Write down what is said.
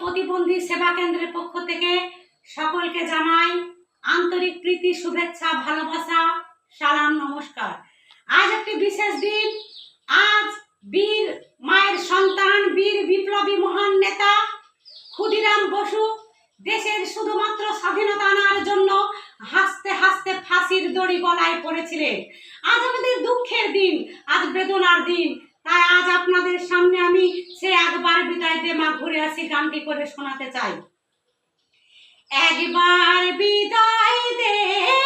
প্রতিবন্ধী সেবা কেন্দ্রের পক্ষ থেকে সকলকে জানাই আন্তরিক প্রীতি, শুভেচ্ছা, ভালোবাসা, সালাম, নমস্কার। আজ একটি বিশেষ দিন। আজ বীর মায়ের সন্তান, বীর বিপ্লবী মহান নেতা ক্ষুদিরাম বসু দেশের শুধুমাত্র স্বাধীনতা আনার জন্য হাসতে হাসতে ফাঁসির দড়ি গলায় পড়েছিলেন। আজ আমাদের দুঃখের দিন, আজ বেদনার দিন। তাই আজ দে মা ঘুরে আসি গানটি করে শোনাতে চাই। একবার বিদায় দে।